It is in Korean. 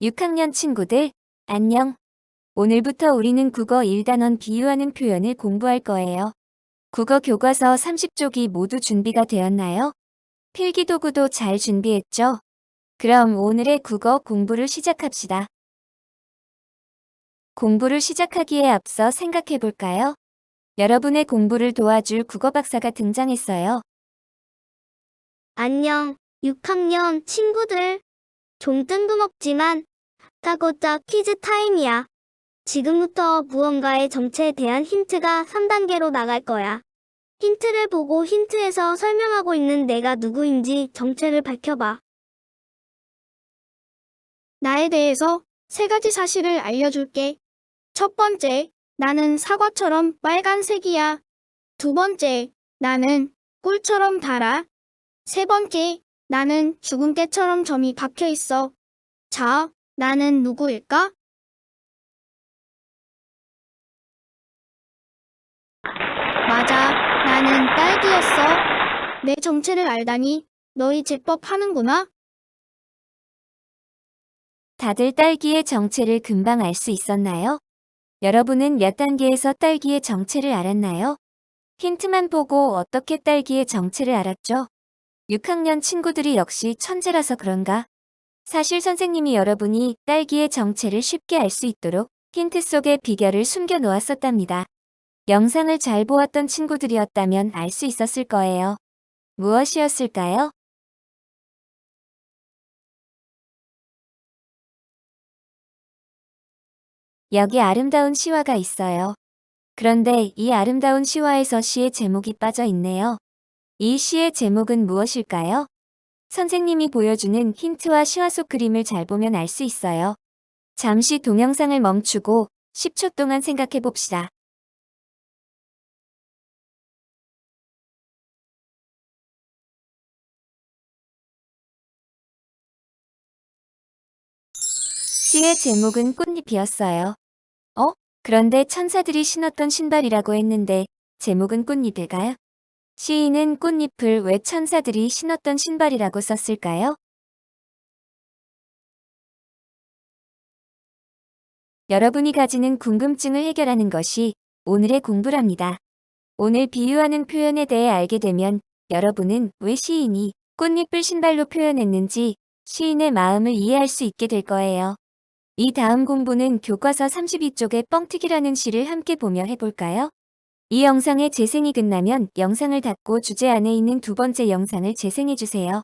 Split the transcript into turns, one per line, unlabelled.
6학년 친구들, 안녕. 오늘부터 우리는 국어 1단원 비유하는 표현을 공부할 거예요. 국어 교과서 30쪽이 모두 준비가 되었나요? 필기도구도 잘 준비했죠? 그럼 오늘의 국어 공부를 시작합시다. 공부를 시작하기에 앞서 생각해 볼까요? 여러분의 공부를 도와줄 국어 박사가 등장했어요.
안녕, 6학년 친구들. 좀 뜬금없지만 다고짜 퀴즈 타임이야. 지금부터 무언가의 정체에 대한 힌트가 3단계로 나갈 거야. 힌트를 보고 힌트에서 설명하고 있는 내가 누구인지 정체를 밝혀봐.
나에 대해서 세 가지 사실을 알려줄게. 첫 번째, 나는 사과처럼 빨간색이야. 두 번째, 나는 꿀처럼 달아. 세 번째, 나는 죽은 깨처럼 점이 박혀 있어. 자, 나는 누구일까? 맞아, 나는 딸기였어. 내 정체를 알다니, 너희 제법 하는구나.
다들 딸기의 정체를 금방 알 수 있었나요? 여러분은 몇 단계에서 딸기의 정체를 알았나요? 힌트만 보고 어떻게 딸기의 정체를 알았죠? 6학년 친구들이 역시 천재라서 그런가? 사실 선생님이 여러분이 딸기의 정체를 쉽게 알 수 있도록 힌트 속에 비결을 숨겨 놓았었답니다. 영상을 잘 보았던 친구들이었다면 알 수 있었을 거예요. 무엇이었을까요? 여기 아름다운 시화가 있어요. 그런데 이 아름다운 시화에서 시의 제목이 빠져 있네요. 이 시의 제목은 무엇일까요? 선생님이 보여주는 힌트와 시화 속 그림을 잘 보면 알 수 있어요. 잠시 동영상을 멈추고 10초 동안 생각해 봅시다. 시의 제목은 꽃잎이었어요. 어? 그런데 천사들이 신었던 신발이라고 했는데 제목은 꽃잎일까요? 시인은 꽃잎을 왜 천사들이 신었던 신발이라고 썼을까요? 여러분이 가지는 궁금증을 해결하는 것이 오늘의 공부랍니다. 오늘 비유하는 표현에 대해 알게 되면 여러분은 왜 시인이 꽃잎을 신발로 표현했는지 시인의 마음을 이해할 수 있게 될 거예요. 이 다음 공부는 교과서 32쪽의 뻥튀기라는 시를 함께 보며 해볼까요? 이 영상의 재생이 끝나면 영상을 닫고 주제 안에 있는 두 번째 영상을 재생해주세요.